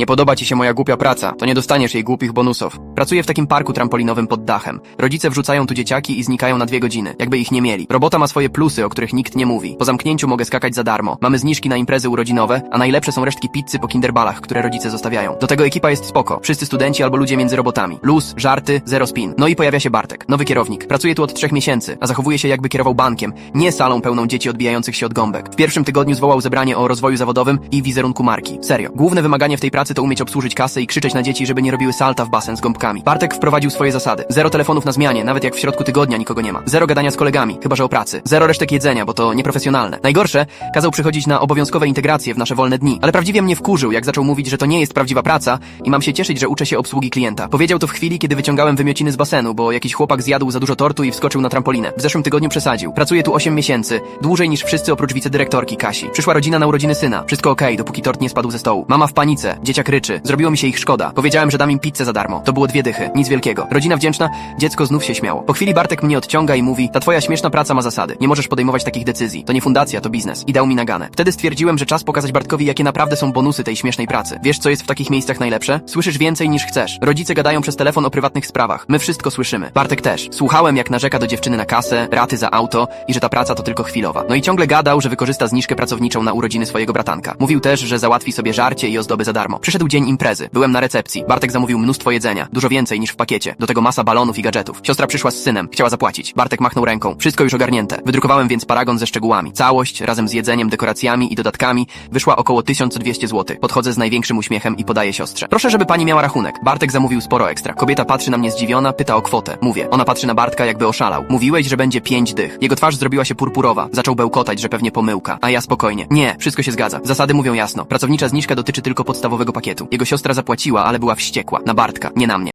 Nie podoba ci się moja głupia praca, to nie dostaniesz jej głupich bonusów. Pracuję w takim parku trampolinowym pod dachem. Rodzice wrzucają tu dzieciaki i znikają na dwie godziny, jakby ich nie mieli. Robota ma swoje plusy, o których nikt nie mówi. Po zamknięciu mogę skakać za darmo. Mamy zniżki na imprezy urodzinowe, a najlepsze są resztki pizzy po kinderbalach, które rodzice zostawiają. Do tego ekipa jest spoko. Wszyscy studenci albo ludzie między robotami. Luz, żarty, zero spin. No i pojawia się Bartek, nowy kierownik. Pracuje tu od trzech miesięcy, a zachowuje się jakby kierował bankiem, nie salą pełną dzieci odbijających się od gąbek. W pierwszym tygodniu zwołał zebranie o rozwoju zawodowym i wizerunku marki. Serio. Główne wymaganie w tej pracy to umieć obsłużyć kasę i krzyczeć na dzieci, żeby nie robiły salta w basen z gąbkami. Bartek wprowadził swoje zasady. Zero telefonów na zmianie, nawet jak w środku tygodnia nikogo nie ma. Zero gadania z kolegami, chyba że o pracy. Zero resztek jedzenia, bo to nieprofesjonalne. Najgorsze, kazał przychodzić na obowiązkowe integracje w nasze wolne dni. Ale prawdziwie mnie wkurzył, jak zaczął mówić, że to nie jest prawdziwa praca i mam się cieszyć, że uczę się obsługi klienta. Powiedział to w chwili, kiedy wyciągałem wymiociny z basenu, bo jakiś chłopak zjadł za dużo tortu i wskoczył na trampolinę. W zeszłym tygodniu przesadził. Pracuję tu 8 miesięcy, dłużej niż wszyscy oprócz wicedyrektorki Kasi. Przyszła rodzina na urodziny syna. Wszystko okej, dopóki tort nie spadł ze stołu. Mama w panice, dzieciak ryczy. Zrobiło mi się ich szkoda. Powiedziałem, że dam im pizzę za darmo. To było dwie dychy, nic wielkiego. Rodzina wdzięczna, dziecko znów się śmiało. Po chwili Bartek mnie odciąga i mówi: Ta twoja śmieszna praca ma zasady. Nie możesz podejmować takich decyzji. To nie fundacja, to biznes. I dał mi naganę. Wtedy stwierdziłem, że czas pokazać Bartkowi, jakie naprawdę są bonusy tej śmiesznej pracy. Wiesz, co jest w takich miejscach najlepsze? Słyszysz więcej niż chcesz. Rodzice gadają przez telefon o prywatnych sprawach. My wszystko słyszymy. Bartek też. Słuchałem, jak narzeka do dziewczyny na kasę, raty za auto i że ta praca to tylko chwilowa. No i ciągle gadał, że wykorzysta zniżkę pracowniczą na urodziny swojego bratanka. Mówił też, że załatwi sobie żarcie i ozdoby za darmo. Przyszedł dzień imprezy. Byłem na recepcji. Bartek zamówił mnóstwo jedzenia. Dużo więcej niż w pakiecie. Do tego masa balonów i gadżetów. Siostra przyszła z synem. Chciała zapłacić. Bartek machnął ręką. Wszystko już ogarnięte. Wydrukowałem więc paragon ze szczegółami. Całość, razem z jedzeniem, dekoracjami i dodatkami, wyszła około 1200 zł. Podchodzę z największym uśmiechem i podaję siostrze. Proszę, żeby pani miała rachunek. Bartek zamówił sporo ekstra. Kobieta patrzy na mnie zdziwiona, pyta o kwotę. Mówię. Ona patrzy na Bartka, jakby oszalał. Mówiłeś, że będzie pięć dych. Jego twarz zrobiła się purpurowa. Zaczął bełkotać, że pewnie pomyłka. A ja spokojnie. Nie, wszystko się zgadza. Zasady mówią jasno. Pracownicza zniżka dotyczy tylko podstawowego pakietu. Jego siostra zapłaciła, ale była wściekła. Na Bartka, nie na mnie.